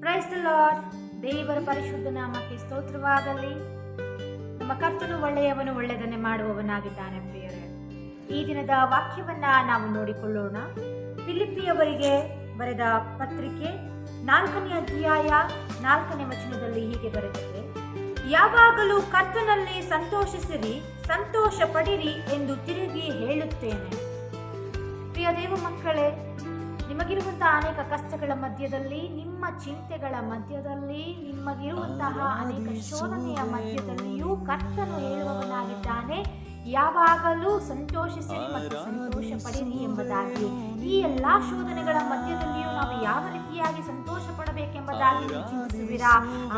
Praise the lord ದೇವರ ಪರಿಶುದ್ಧ ನಾಮಕ್ಕೆ ಸ್ತೋತ್ರವಾಗಲಿ. ನಮ್ಮ ಕರ್ತನು ಒಳ್ಳೆಯವನು ಒಳ್ಳೆಯದನ್ನೇ ಮಾಡುವವನಾಗಿದ್ದಾನೆ ಪ್ರಿಯರೇ. ಈ ದಿನದ ವಾಕ್ಯವನ್ನ ನಾವು ನೋಡಿಕೊಳ್ಳೋಣ. ಫಿಲಿಪಿಯವರಿಗೆ ಬರೆದ ಪತ್ರಿಕೆ ನಾಲ್ಕನೇ ಅಧ್ಯಾಯ ನಾಲ್ಕನೇ ವಚನದಲ್ಲಿ ಹೀಗೆ ಬರೆದಿದೆ. ಯಾವಾಗಲೂ ಕರ್ತನಲ್ಲಿ ಸಂತೋಷಿಸಿರಿ ಸಂತೋಷ ಪಡಿರಿ ಎಂದು ತಿರುಗಿ ಹೇಳುತ್ತೇನೆ. ಪ್ರಿಯ ದೇವ ಮಕ್ಕಳೇ ನಿಮಗಿರುವಂತಹ ಅನೇಕ ಕಷ್ಟಗಳ ಮಧ್ಯದಲ್ಲಿ ನಿಮ್ಮ ಚಿಂತೆಗಳ ಮಧ್ಯದಲ್ಲಿ ನಿಮಗಿರುವಂತಹ ಅನೇಕ ಶೋಧನೆಯ ಮಧ್ಯದಲ್ಲಿಯೂ ಕರ್ತನು ಹೇಳುವವನಾಗಿದ್ದಾನೆ. ಯಾವಾಗಲೂ ಸಂತೋಷಿಸಿ ಮತ್ತು ಸಂತೋಷ ಪಡಿರಿ ಎಂಬುದಾಗಿ. ಈ ಎಲ್ಲಾ ಶೋಧನೆಗಳ ಮಧ್ಯದಲ್ಲಿಯೂ ನಾವು ಯಾವ ರೀತಿಯಾಗಿ ಸಂತೋಷ ನೀವು ಚಿಂತಿಸುವಿರಾ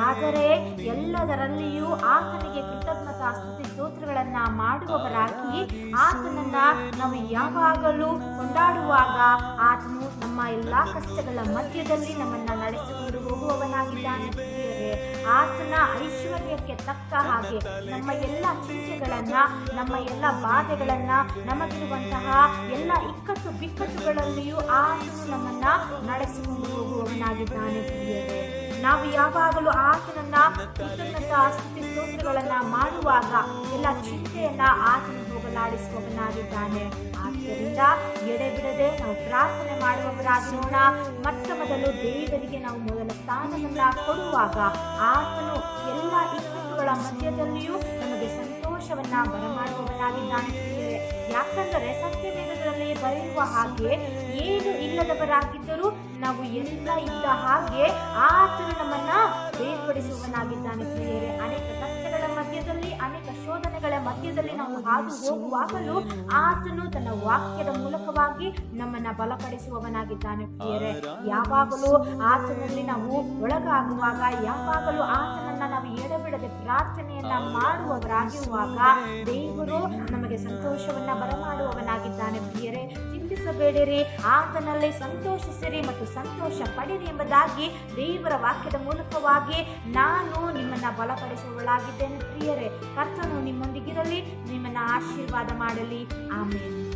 ಆದರೆ ಎಲ್ಲದರಲ್ಲಿಯೂ ಆತನಿಗೆ ಕೃತಜ್ಞತಾ ಸ್ತುತಿ ಸ್ತೋತ್ರಗಳನ್ನ ಮಾಡುವವರಾಗಿ ಆತನನ್ನ ನಾವು ಯಾವಾಗಲೂ ಕೊಂಡಾಡುವಾಗ ಆತನು ನಮ್ಮ ಎಲ್ಲಾ ಕಷ್ಟಗಳ ಮಧ್ಯದಲ್ಲಿ ನಮ್ಮನ್ನ ನಡೆಸಿಕೊಂಡು ಹೋಗುವವನಾಗಿದ್ದಾನೆ. ಆತನ ಐಶ್ವರ್ಯಕ್ಕೆ ತಕ್ಕ ಹಾಗೆ ನಮ್ಮ ಎಲ್ಲ ಚಿಂತೆಗಳನ್ನ, ನಮ್ಮ ಎಲ್ಲ ಬಾಧೆಗಳನ್ನ, ನಮಗಿರುವಂತಹ ಎಲ್ಲ ಇಕ್ಕಟ್ಟು ಬಿಕ್ಕಟ್ಟುಗಳಲ್ಲಿಯೂ ಆತನು ನಮ್ಮನ್ನ ನಡೆಸಿಕೊಂಡು ಹೋಗುವವನಾಗಿದ್ದಾನೆ ನಾವು ಯಾವಾಗಲೂ ಆತನನ್ನ ಕೃತಜ್ಞತಾ ಸ್ತುತಿ ಸ್ತೋತ್ರಗಳನ್ನ ಮಾಡುವಾಗ ಎಲ್ಲ ಚಿಂತೆಯನ್ನ ಆತನು ಹೋಗಲಾಡಿಸುವವನಾಗಿದ್ದಾನೆ. ಆದ್ದರಿಂದ ಎಡೆಬಿಡದೆ ನಾವು ಪ್ರಾರ್ಥನೆ ಮಾಡುವವರಾಗಿರೋಣ ಮೊತ್ತ ಮೊದಲು ದೇವರಿಗೆ ನಾವು ಮೊದಲ ಸ್ಥಾನವನ್ನು ಕೊಡುವಾಗ ಆತನು ಎಲ್ಲ ಇಕ್ಕಟ್ಟುಗಳ ಮಧ್ಯದಲ್ಲಿಯೂ ನಮಗೆ ಸಂತೋಷವನ್ನ ಬರಮಾಡುವವನಾಗಿದ್ದಾನೆ. ಯಾಕಂದರೆ ಸತ್ಯವೇದದಲ್ಲಿ ಬರೆಯುವ ಹಾಗೆ ಏನು ಇಲ್ಲದವರಾಗಿದ್ದರೂ ನಾವು ಎಲ್ಲ ಇದ್ದ ಹಾಗೆ ಆತನು ನಮ್ಮನ್ನ ಬೇರ್ಪಡಿಸುವವನಾಗಿದ್ದಾನೆ ಪ್ರಿಯರೇ ನಾವು ಹಾದು ಹೋಗುವಾಗಲೂ ಆತನು ತನ್ನ ವಾಕ್ಯದ ಮೂಲಕವಾಗಿ ನಮ್ಮನ್ನ ಬಲಪಡಿಸುವವನಾಗಿದ್ದಾನೆ ಪ್ರಿಯರೇ. ಯಾವಾಗಲೂ ಆತನಲ್ಲಿ ನಾವು ಒಳಗಾಗುವಾಗ ಯಾವಾಗಲೂ ಆತನನ್ನ ನಾವು ಎಡಬಿಡದೆ ಪ್ರಾರ್ಥನೆಯನ್ನ ಮಾಡುವವರಾಗಿರುವಾಗ ದೇವರು ನಮಗೆ ಸಂತೋಷವನ್ನ ಬರಮಾಡುವವನಾಗಿದ್ದಾನೆ ಪ್ರಿಯರೇ. ಚಿಂತಿಸಬೇಡಿರಿ ಆತನಲ್ಲಿ ಸಂತೋಷಿಸಿರಿ ಮತ್ತು ಸಂತೋಷ ಪಡಿರಿ ಎಂಬುದಾಗಿ ದೇವರ ವಾಕ್ಯದ ಮೂಲಕವಾಗಿ ನಾನು ನಿಮ್ಮನ್ನ ಬಲಪಡಿಸುವವಳಾಗಿದ್ದೇನೆ ಪ್ರಿಯರೇ. ಕರ್ತನು ನಿಮ್ಮೊಂದಿಗಿರಲಿ ನಿಮ್ಮನ್ನ ಆಶೀರ್ವಾದ ಮಾಡಲಿ. ಆಮೇಲೆ